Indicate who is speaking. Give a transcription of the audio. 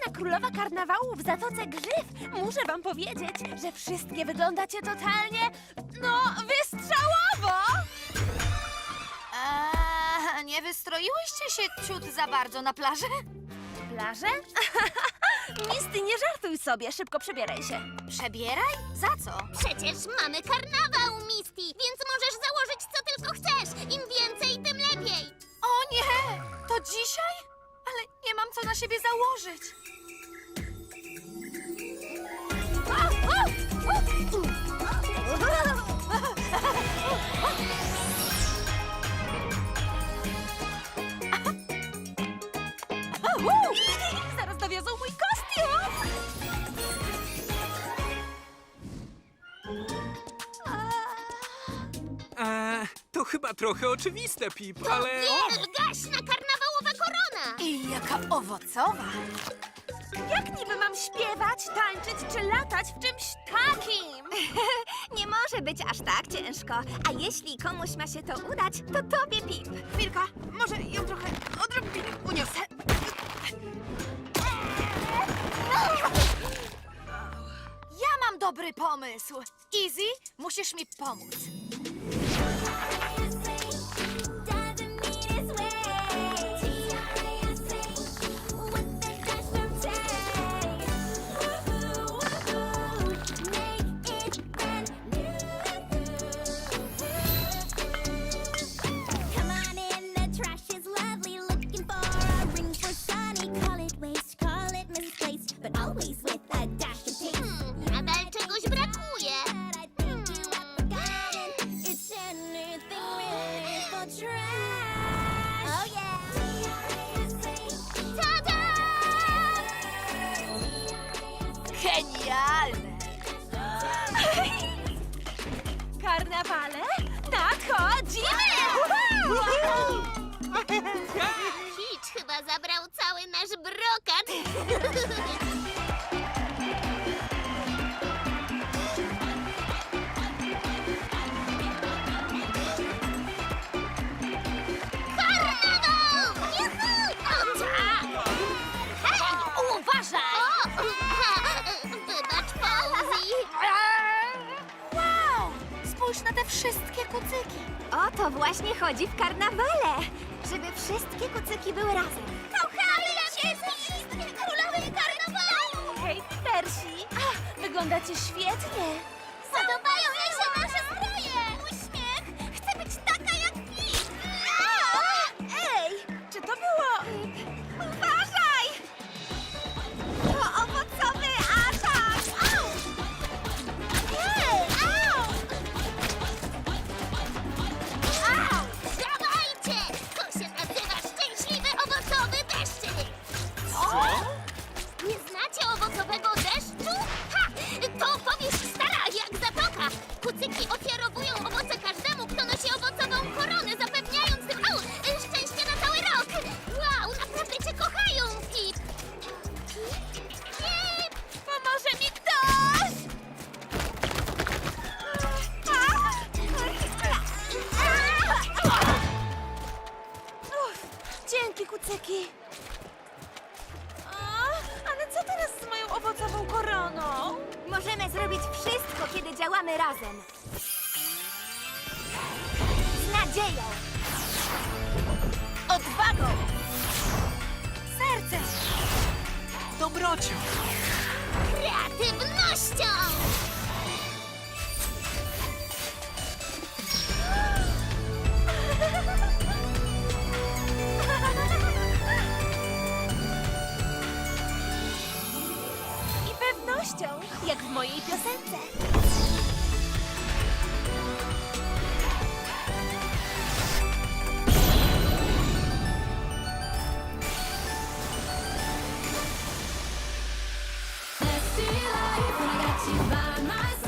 Speaker 1: królowa karnawału w Zatoce Grzyw, muszę wam powiedzieć, że wszystkie wyglądacie totalnie, no, wystrzałowo!
Speaker 2: Eee, nie wystroiłyście się ciut za bardzo na plaży?
Speaker 1: Plażę? Misty, nie żartuj sobie, szybko przebieraj się.
Speaker 2: Przebieraj? Za co?
Speaker 3: Przecież mamy karnawał, Misty, więc możesz założyć co tylko chcesz. Im więcej, tym lepiej.
Speaker 2: O nie! To dzisiaj? Ale nie mam co na siebie założyć.
Speaker 1: Zaraz dowiozą mój kostium!
Speaker 4: To chyba trochę oczywiste, Pip, ale...
Speaker 3: Gaśna karnawałowa korona.
Speaker 2: I jaka owocowa!
Speaker 1: Jak niby mam śpiewać, tańczyć czy latać w czymś takim?
Speaker 5: Nie może być aż tak ciężko. A jeśli komuś ma się to udać, to tobie, Pip.
Speaker 2: Chwilka, może ją trochę dobry pomysł. Easy, musisz mi pomóc. Genialne!
Speaker 1: Karnawale?
Speaker 2: Spójrz na te wszystkie kucyki.
Speaker 5: O to właśnie chodzi w karnawale. Żeby wszystkie kucyki były razem.
Speaker 3: Kochamy cię, wszystkie królowej karnawału!
Speaker 1: Hej, Persi! Ach, wyglądacie świetnie! Dzięki, kucyki! A, ale co teraz z moją owocową koroną?
Speaker 5: Możemy zrobić wszystko, kiedy działamy razem. Z nadzieją.
Speaker 2: Odwagą! Sercem!
Speaker 4: Dobrocią!
Speaker 3: Kreatywnością!
Speaker 6: by my side.